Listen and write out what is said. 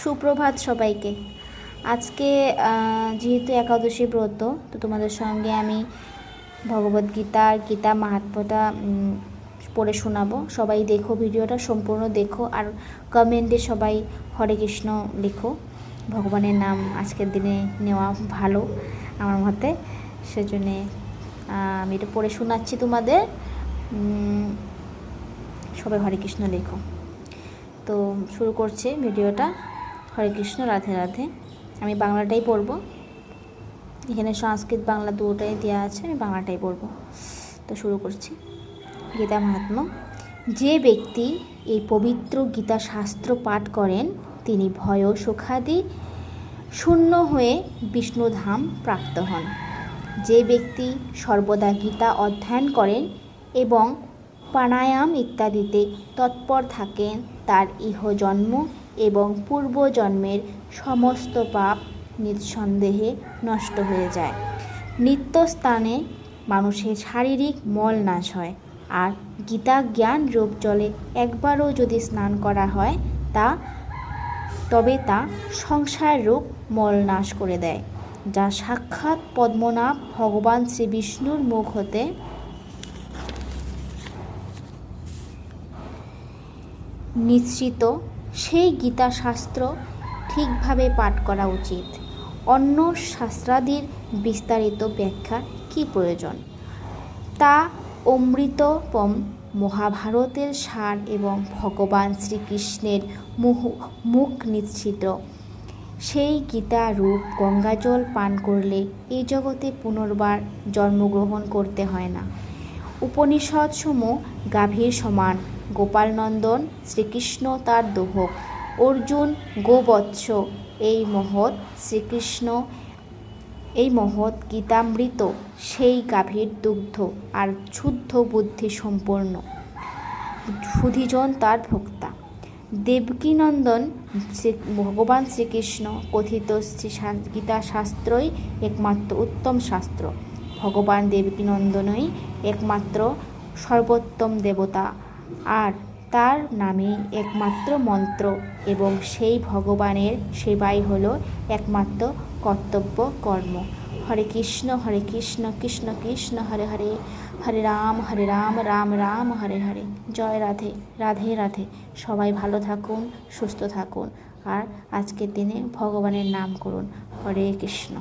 সুপ্রভাত সবাইকে। আজকে যেহেতু একাদশী ব্রত, তো তোমাদের সঙ্গে আমি ভগবদ্গীতা আর গীতা মাহাত্মটা পড়ে শোনাবো। সবাই দেখো ভিডিওটা, সম্পূর্ণ দেখো আর কমেন্টে সবাই হরে কৃষ্ণ লেখো। ভগবানের নাম আজকের দিনে নেওয়া ভালো আমার মতে। সেজন্যে আমি এটা পড়ে শোনাচ্ছি তোমাদের। সবাই হরে কৃষ্ণ লেখো। তো শুরু করছে ভিডিওটা। হরে কৃষ্ণ, রাধে রাধে। আমি বাংলাটাই পড়ব। এখানে সংস্কৃত বাংলা দুটোটাই দেওয়া আছে, আমি বাংলাটাই পড়ব। তো শুরু করছি। গীতা মাহাত্ম্য যে ব্যক্তি এই পবিত্র গীতা শাস্ত্র পাঠ করেন, তিনি ভয় সুখাদি শূন্য হয়ে বিষ্ণুধাম প্রাপ্ত হন। যে ব্যক্তি সর্বদা গীতা অধ্যয়ন করেন এবং প্রাণায়াম ইত্যাদিতে তৎপর থাকেন, তার ইহজন্ম এবং পূর্বজন্মের সমস্ত পাপ নিঃসন্দেহে নষ্ট হয়ে যায়। নিত্যস্থানে মানুষের শারীরিক মল নাশ হয় আর গীতা জ্ঞান রূপ জলে একবারও যদি স্নান করা হয়, তা, তবে তা সংসার রূপ মল নাশ করে দেয়, যা সাক্ষাৎ পদ্মনাভ ভগবান শ্রী বিষ্ণুর মুখ হতে নিশ্চিত সেই গীতা শাস্ত্র ঠিকভাবে পাঠ করা উচিত। অন্য শাস্ত্রাদির বিস্তারিত ব্যাখ্যা কী প্রয়োজন? তা অমৃতপম মহাভারতের সার এবং ভগবান শ্রীকৃষ্ণের মুহ, মুখ নিশ্চিত। সেই গীতা রূপ গঙ্গাজল পান করলে এই জগতে পুনর্বার জন্মগ্রহণ করতে হয় না। উপনিষদসমূহ গাভীর সমান। গোপালনন্দন শ্রীকৃষ্ণ তার দোহক অর্জুন, গোবৎস, এই মহৎ শ্রীকৃষ্ণ, এই মহৎ গীতামৃত, সেই গাভীর দুগ্ধ আর শুদ্ধ বুদ্ধি সম্পন্ন। সুধীজন তার ভোক্তা। দেবকীনন্দন ভগবান শ্রীকৃষ্ণ কথিত শ্রী গীতা শাস্ত্রই একমাত্র উত্তম শাস্ত্র। ভগবান দেবকীনন্দনই একমাত্র সর্বোত্তম দেবতা আর তার নামে একমাত্র মন্ত্র এবং সেই ভগবানের সেবাই হলো একমাত্র কর্তব্য কর্ম। হরে কৃষ্ণ হরে কৃষ্ণ কৃষ্ণ কৃষ্ণ, হরে হরে। হরে রাম হরে রাম রাম রাম, হরে হরে। জয় রাধে রাধে রাধে। সবাই ভালো থাকুন, সুস্থ থাকুন। আর আজকের দিনে ভগবানের নাম করুন। হরে কৃষ্ণ।